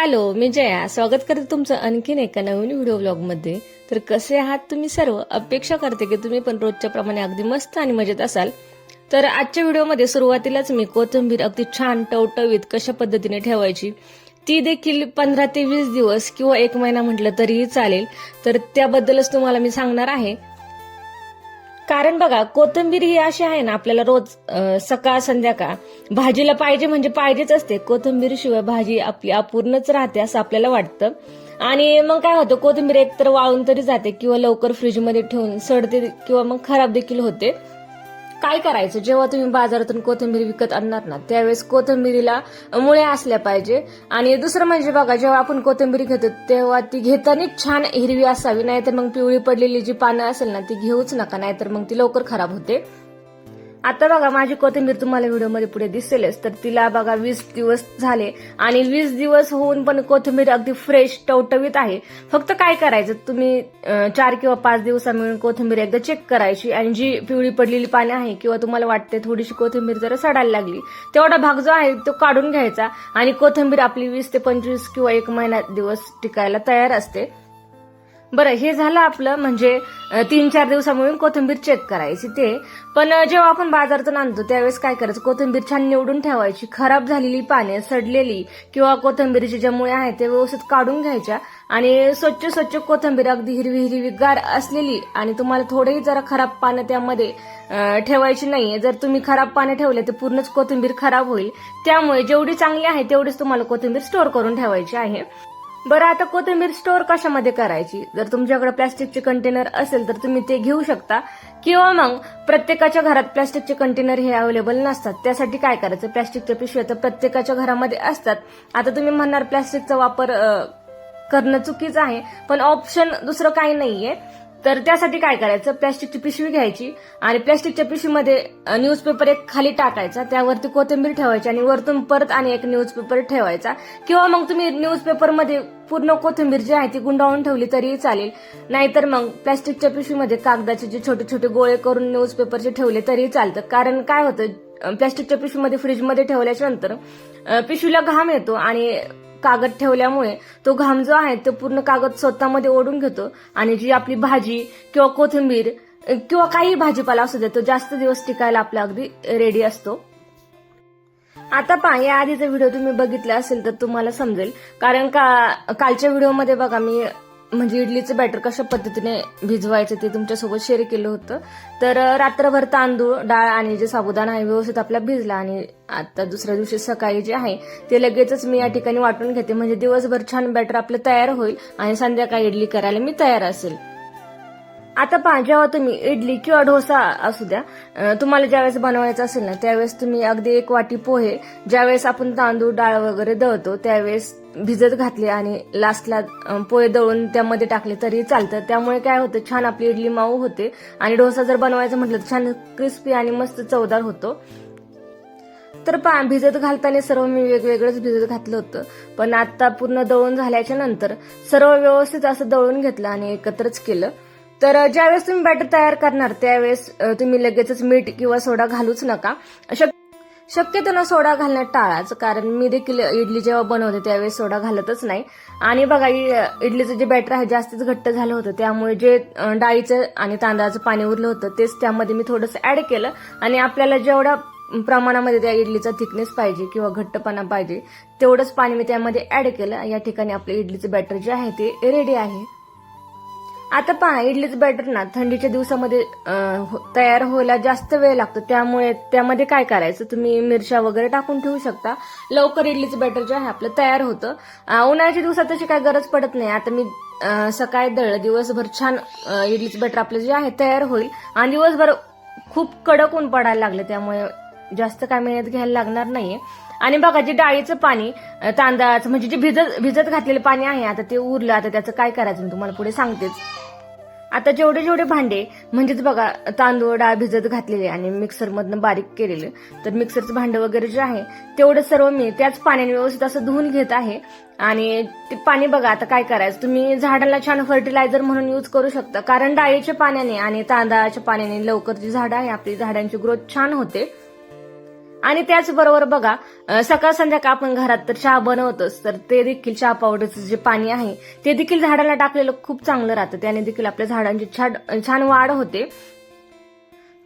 Hello मी जया. स्वागत करते तुमचं आणखीन एका नवीन व्हिडिओ ब्लॉगमध्ये तर कसे आहात तुम्ही सर्व? अपेक्षा करते की तुम्ही पण रोजच्या प्रमाणे अगदी मस्त आणि मजेत असाल. तर आजच्या व्हिडिओमध्ये सुरुवातीलाच मी कोथिंबीर अगदी छान टवटवीत कशा पद्धतीने ठेवायची ती देखील पंधरा ते वीस दिवस किंवा एक महिना म्हटलं तरीही चालेल. तर त्याबद्दलच तुम्हाला मी सांगणार आहे. कारण बघा कोथिंबीर ही अशी आहे ना आपल्याला रोज सकाळ संध्याकाळ भाजीला पाहिजे म्हणजे पाहिजेच असते. कोथिंबीर शिवाय भाजी आपली अपूर्णच राहते असं आपल्याला वाटतं. आणि मग काय होतं कोथिंबीर एकतर वाळून तरी जाते किंवा लवकर फ्रीजमध्ये ठेवून सडते किंवा मग खराब देखील होते. काय करायचं? जेव्हा तुम्ही बाजारातून कोथिंबीर विकत आणणार ना त्यावेळेस कोथिंबीरीला मुळे असल्या पाहिजे. आणि दुसरं म्हणजे बघा जेव्हा आपण कोथिंबीर घेतो तेव्हा ती घेताना छान हिरवी असावी नाहीतर मग पिवळी पडलेली जी पानं असेल ना ती घेऊच नका नाहीतर मग ती लवकर खराब होते. आता बघा माझी कोथिंबीर तुम्हाला व्हिडिओमध्ये पुढे दिसेलच तर तिला बघा वीस दिवस झाले आणि वीस दिवस होऊन पण कोथिंबीर अगदी फ्रेश टवटवीत आहे. फक्त काय करायचं? तुम्ही चार किंवा पाच दिवसा मिळून कोथिंबीर एकदा चेक करायची आणि जी पिवळी पडलेली पाने आहे किंवा तुम्हाला वाटते थोडीशी कोथिंबीर जरा सडायला लागली तेवढा भाग जो आहे तो काढून घ्यायचा आणि कोथिंबीर आपली वीस ते पंचवीस किंवा एक महिना दिवस टिकायला तयार असते. बरं हे झालं आपलं म्हणजे तीन चार दिवसामुळे कोथिंबीर चेक करायची ते. पण जेव्हा आपण बाजारातून आणतो त्यावेळेस काय करायचं? कोथिंबीर छान निवडून ठेवायची. खराब झालेली पाने सडलेली किंवा कोथिंबीरचे ज्या मुळे आहेत ते व्यवस्थित काढून घ्यायच्या. आणि स्वच्छ स्वच्छ कोथिंबीर अगदी हिरवी हिरवी गार असलेली आणि तुम्हाला थोडेही जरा खराब पानं त्यामध्ये ठेवायची नाहीये. जर तुम्ही खराब पाने ठेवले तर पूर्णच कोथिंबीर खराब होईल. त्यामुळे जेवढी चांगली आहे तेवढीच तुम्हाला कोथिंबीर स्टोअर करून ठेवायची आहे. बरं आता कोथिंबीर स्टोअर कशामध्ये करायची? जर तुमच्याकडे प्लास्टिकचे कंटेनर असेल तर तुम्ही ते घेऊ शकता. किंवा मग प्रत्येकाच्या घरात प्लास्टिकचे कंटेनर हे अवेलेबल नसतात. त्यासाठी काय करायचं? प्लास्टिकच्या पिशव्या तर प्रत्येकाच्या घरामध्ये असतात. आता तुम्ही म्हणणार प्लास्टिकचा वापर करणं चुकीचं आहे पण ऑप्शन दुसरं काही नाहीये. तर त्यासाठी काय करायचं? प्लॅस्टिकची पिशवी घ्यायची आणि प्लॅस्टिकच्या पिशवीमध्ये न्यूजपेपर एक खाली टाकायचा. त्यावरती कोथिंबीर ठेवायची आणि वरतून परत आणि एक न्यूजपेपर ठेवायचा. किंवा मग तुम्ही न्यूजपेपरमध्ये पूर्ण कोथिंबीर जी आहे ती गुंडाळून ठेवली तरीही चालेल. नाहीतर मग प्लॅस्टिकच्या पिशवीमध्ये कागदाचे जे छोटे छोटे गोळे करून न्यूजपेपरचे ठेवले तरीही चालतं. कारण काय होतं प्लॅस्टिकच्या पिशवीमध्ये फ्रीजमध्ये ठेवल्याच्या नंतर पिशवीला घाम येतो आणि कागद ठेवल्यामुळे तो घाम जो आहे तो पूर्ण कागद स्वतःमध्ये ओढून घेतो आणि जी आपली भाजी किंवा कोथिंबीर किंवा काही भाजीपाला असू दे तो जास्त दिवस टिकायला आपला अगदी रेडी असतो. आता पहा या आधीचा व्हिडिओ तुम्ही बघितला असेल तर तुम्हाला समजेल. कारण का कालच्या व्हिडिओमध्ये बघा मी म्हणजे इडलीचं बॅटर कशा पद्धतीने भिजवायचं ते तुमच्यासोबत शेअर केलं होतं. तर रात्रभर तांदूळ डाळ आणि जे साबुदाणा आहे व्यवस्थित आपला भिजला आणि आता दुसऱ्या दिवशी सकाळी जे आहे ते लगेचच मी या ठिकाणी वाटून घेते. म्हणजे दिवसभर छान बॅटर आपलं तयार होईल आणि संध्याकाळी इडली करायला मी तयार असेल. आता पहा जेव्हा तुम्ही इडली किंवा डोसा असू द्या तुम्हाला ज्यावेळेस बनवायचं असेल ना त्यावेळेस तुम्ही अगदी एक वाटी पोहे ज्यावेळेस आपण तांदूळ डाळ वगैरे दळतो त्यावेळेस भिजत घातले आणि लास्टला पोहे दळून त्यामध्ये टाकले तरी चालतं. त्यामुळे काय होतं छान आपली इडली माऊ होते. आणि डोसा जर बनवायचं म्हटलं तर छान क्रिस्पी आणि मस्त चवदार होतो. तर पा भिजत घालताना सर्व मी वेगवेगळंच भिजत घातलं होतं. पण आता पूर्ण दळून झाल्याच्यानंतर सर्व व्यवस्थित असं दळून घेतलं आणि एकत्रच केलं. तर ज्यावेळेस तुम्ही बॅटर तयार करणार त्यावेळेस तुम्ही लगेचच मीठ किंवा सोडा घालूच नका. शक्यतो ना सोडा घालणं टाळाच कारण मी देखील इडली जेव्हा बनवते त्यावेळेस सोडा घालतच नाही. आणि बघा इडलीचं जे बॅटर आहे जास्तीच घट्ट झालं होतं. त्यामुळे जे डाळीचं आणि तांदळाचं पाणी उरलं होतं तेच त्यामध्ये मी थोडंसं ऍड केलं. आणि आपल्याला जेवढा प्रमाणामध्ये त्या इडलीचा थिकनेस पाहिजे किंवा घट्टपणा पाहिजे तेवढंच पाणी मी त्यामध्ये ऍड केलं. या ठिकाणी आपलं इडलीचं बॅटर जे आहे ते रेडी आहे. आता पहा इडलीच बॅटर ना थंडीच्या दिवसामध्ये हो- तयार व्हायला जास्त वेळ लागतो. त्यामुळे त्यामध्ये काय करायचं? तुम्ही मिरच्या वगैरे टाकून ठेवू शकता. लवकर इडलीचं बॅटर जे आहे आपलं तयार होतं. उन्हाळ्याच्या दिवसात तशी काय गरज पडत नाही. आता मी सकाळी दळलं. दिवसभर छान इडलीच इडलीचं बॅटर आपलं जे आहे तयार होईल. आणि दिवसभर खूप कडक ऊन पडायला लागलं. त्यामुळे जास्त काय मेहनत घ्यायला लागणार नाहीये. आणि बघा जे डाळीचं पाणी तांदळाचं म्हणजे जे भिजत भिजत घातलेलं पाणी आहे आता ते उरलं. आता त्याचं काय करायचं? मी तुम्हाला पुढे सांगतेच. आता जेवढे जेवढे भांडे म्हणजेच बघा तांदूळ डाळ भिजत घातलेले आणि मिक्सरमधनं बारीक केलेले तर मिक्सरचं भांडं वगैरे जे आहे तेवढं सर्व मी त्याच पाण्याने व्यवस्थित असं धुवून घेत आहे. आणि ते पाणी बघा आता काय करायचं? तुम्ही झाडाला छान फर्टिलायझर म्हणून यूज करू शकता. कारण डाळीच्या पाण्याने आणि तांदळाच्या पाण्याने लवकर जी झाडं आहे आपली झाडांची ग्रोथ छान होते. आणि त्याचबरोबर बघा सकाळ संध्याकाळ आपण घरात तर चहा बनवतोच तर ते देखील चहा पावडरचं जे पाणी आहे ते देखील झाडाला टाकलेलं खूप चांगलं राहतं. त्याने देखील आपल्या झाडांची छान छान वाढ होते.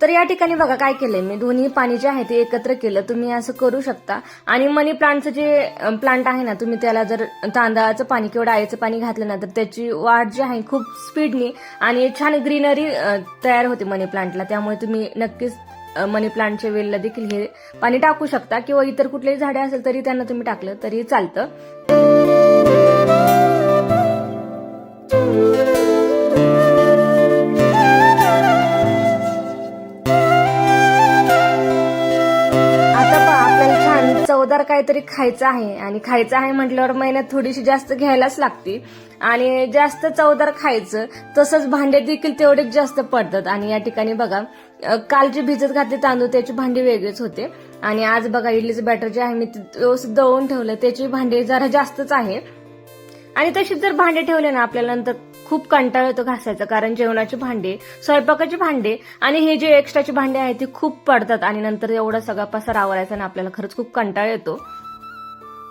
तर या ठिकाणी बघा काय केलंय मी दोन्ही पाणी जे आहे ते एकत्र केलं. तुम्ही असं करू शकता. आणि मनी प्लांटचं जे प्लांट आहे ना तुम्ही त्याला जर तांदळाचं पाणी किंवा डाळीचं पाणी घातलं ना तर त्याची वाढ जी आहे खूप स्पीडनी आणि छान ग्रीनरी तयार होते मनी प्लांटला. त्यामुळे तुम्ही नक्कीच मनी प्लांटच्या वेलला देखील हे पाणी टाकू शकता किंवा इतर कुठलेही झाडे असेल तरी त्यांना तुम्ही टाकलं तरी चालतं. आता पहा आपल्याला छान चवदार काहीतरी खायचं आहे आणि खायचं आहे म्हटल्यावर मेहनत थोडीशी जास्त घ्यायलाच लागते. आणि जास्त चवदार खायचं तसंच भांडे देखील तेवढेच जास्त पडतात. आणि या ठिकाणी बघा काल जे भिजत घातले तांदूळ त्याचे भांडे वेगळेच होते. आणि आज बघा इडलीचं बॅटर जे आहे मी ते व्यवस्थित दळून ठेवलं. त्याचे भांडे जरा जास्तच आहे. आणि तशीच जर भांडे ठेवले ना आपल्याला नंतर खूप कंटाळ येतो घासायचा. कारण जेवणाचे भांडे स्वयंपाकाचे भांडे आणि हे जे एक्स्ट्राचे भांडे आहेत ते खूप पडतात. आणि नंतर एवढा सगळा पसार आवरायचा ना आपल्याला खरंच खूप कंटाळ येतो.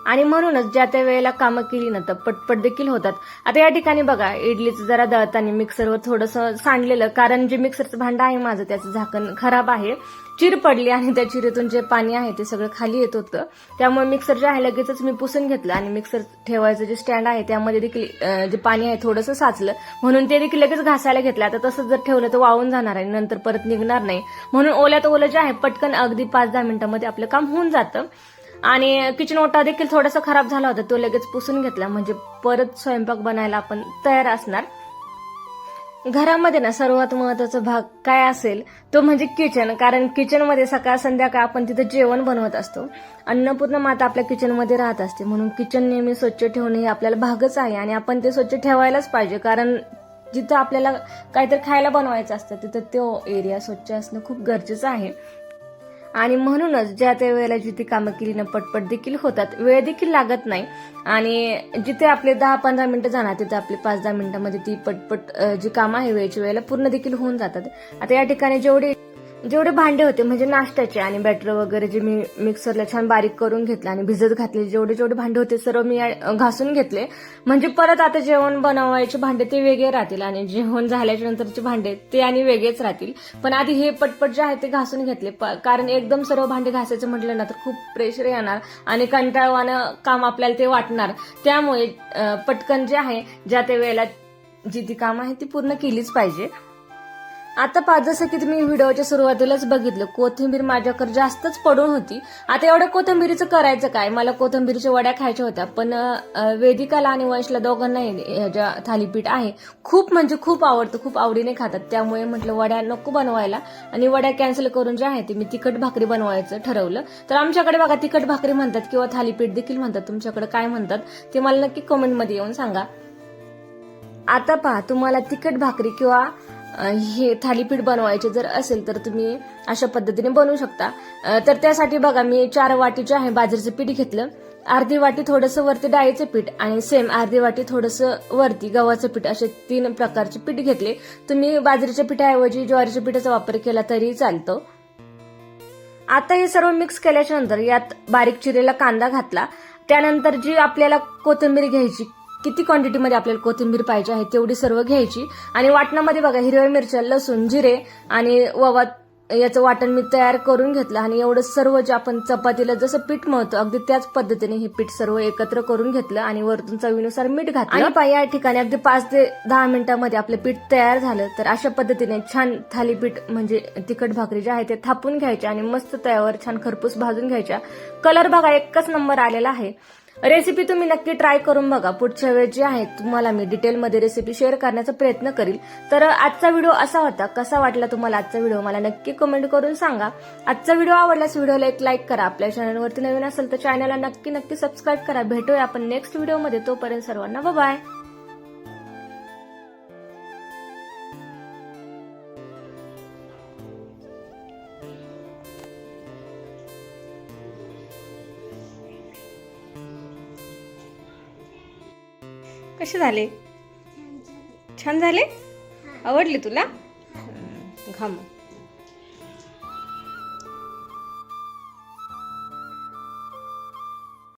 आणि म्हणूनच ज्या त्या वेळेला कामं केली ना तर पटपट देखील होतात. आता या ठिकाणी बघा इडलीचं जरा दळताना मिक्सरवर थोडंसं सांडलेलं कारण जे मिक्सरचं भांडं आहे माझं त्याचं झाकण खराब आहे. चिर पडली आणि त्या चिरेतून जे पाणी आहे ते सगळं खाली येत होतं. त्यामुळे मिक्सर जे आहे लगेचच मी पुसून घेतलं आणि मिक्सर ठेवायचं जे स्टँड आहे त्यामध्ये देखील जे पाणी आहे थोडंसं साचलं. म्हणून ते देखील लगेच घासायला घेतलं. आता तसंच जर ठेवलं तर वाळून जाणार आहे नंतर परत निघणार नाही. म्हणून ओल्यात ओलं जे आहे पटकन अगदी पाच दहा मिनिटांमध्ये आपलं काम होऊन जातं. आणि किचन ओटा देखील थोडासा खराब झाला होता. तो लगेच पुसून घेतला. म्हणजे परत स्वयंपाक बनायला आपण तयार असणार. घरामध्ये ना सर्वात महत्त्वाचा भाग काय असेल तो म्हणजे किचन कारण किचनमध्ये सकाळ संध्याकाळ आपण तिथे जेवण बनवत असतो. अन्नपूर्ण माता आपल्या किचनमध्ये राहत असते. म्हणून किचन नेहमी स्वच्छ ठेवणे हे आपल्याला भागच आहे आणि आपण ते स्वच्छ ठेवायलाच पाहिजे. कारण जिथं आपल्याला काहीतरी खायला बनवायचं असतं तिथं तो एरिया स्वच्छ असणं खूप गरजेचं आहे. आणि म्हणूनच ज्या त्या वेळेला जिथे कामं केली ना पटपट देखील होतात वेळ देखील लागत नाही. आणि जिथे आपले दहा पंधरा मिनिटं जाणार तिथे आपले पाच दहा मिनिटांमध्ये ती पटपट जी कामं आहे वेळेच्या वेळेला पूर्ण देखील होऊन जातात. आता या ठिकाणी जेवढे जेवढे भांडे होते म्हणजे नाश्त्याचे आणि बॅटर वगैरे जे मी मिक्सरला छान बारीक करून घेतलं आणि भिजत घातले जेवढे जेवढे भांडे होते सर्व मी घासून घेतले. म्हणजे परत आता जेवण बनवायचे भांडे ते वेगळे राहतील आणि जेवण झाल्याच्या नंतरचे भांडे ते आणि वेगळेच राहतील. पण आधी हे पटपट जे आहे ते घासून घेतले. प- कारण एकदम सर्व भांडे घासायचं म्हटलं ना तर खूप प्रेशर येणार आणि कंटाळवानं काम आपल्याला ते वाटणार. त्यामुळे पटकन जे आहे ज्या त्या वेळेला जी ती कामं आहे ती पूर्ण केलीच पाहिजे. आता पहा जसं की तुम्ही व्हिडिओच्या सुरुवातीलाच बघितलं. कोथिंबीर माझ्याकडे जास्तच पडून होती. आता एवढं कोथिंबीरीचं करायचं काय? मला कोथिंबीरच्या वड्या खायच्या होत्या. पण वेदिकाला आणि वंशला दोघांनाही ह्याच्या थालीपीठ आहे. खूप म्हणजे खूप आवडतं. खूप आवडीने खातात. त्यामुळे म्हटलं वड्या नको बनवायला. आणि वड्या कॅन्सल करून जे आहे ते मी तिखट भाकरी बनवायचं ठरवलं. तर आमच्याकडे बघा तिखट भाकरी म्हणतात किंवा थालीपीठ देखील म्हणतात. तुमच्याकडे काय म्हणतात ते मला नक्की कमेंटमध्ये येऊन सांगा. आता पहा तुम्हाला तिखट भाकरी किंवा हे थालीपीठ बनवायचे जर असेल तर तुम्ही अशा पद्धतीने बनवू शकता. तर त्यासाठी बघा मी चार वाटी जे आहे बाजरीचं पीठ घेतलं. अर्धी वाटी थोडंसं वरती डाळीचं पीठ आणि सेम अर्धी वाटी थोडंसं वरती गव्हाचं पीठ असे तीन प्रकारचे पीठ घेतले. तुम्ही बाजरीच्या पिठाऐवजी ज्वारीच्या पिठाचा वापर केला तरी चालतो. आता हे सर्व मिक्स केल्याच्यानंतर यात बारीक चिरेला कांदा घातला. त्यानंतर जी आपल्याला कोथिंबीर घ्यायची किती क्वांटिटीमध्ये आपल्याला कोथिंबीर पाहिजे आहे तेवढी सर्व घ्यायची. आणि वाटणामध्ये बघा हिरव्या मिरच्या लसूण जिरे आणि ववा याचं वाटण मी तयार करून घेतलं. आणि एवढं सर्व जे आपण चपातीला जसं पीठ मळतो अगदी त्याच पद्धतीने हे पीठ सर्व एकत्र करून घेतलं आणि वरतून चवीनुसार मीठ घातलं. आणि या ठिकाणी अगदी पाच ते दहा मिनिटांमध्ये आपलं पीठ तयार झालं तर अशा पद्धतीने छान थालीपीठ म्हणजे तिखट भाकरी जे आहे ते थापून घ्यायच्या आणि मस्त तयावर छान खरपूस भाजून घ्यायच्या. कलर बघा एकच नंबर आलेला आहे. रेसिपी तुम्ही नक्की ट्राय करून बघा. पुढच्या वेळेस जे आहे तुम्हाला मी डिटेलमध्ये रेसिपी शेअर करण्याचा प्रयत्न करील. तर आजचा व्हिडिओ असा होता. कसा वाटला तुम्हाला आजचा व्हिडिओ मला नक्की कमेंट करून सांगा. आजचा व्हिडिओ आवडल्यास व्हिडिओला एक लाईक करा. आपल्या चॅनलवरती नवीन असेल तर चॅनलला नक्की नक्की सबस्क्राईब करा. भेटूया आपण नेक्स्ट व्हिडिओमध्ये तोपर्यंत सर्वांना बाय कसे झाले? छान झाले? आवडले तुला? घाम.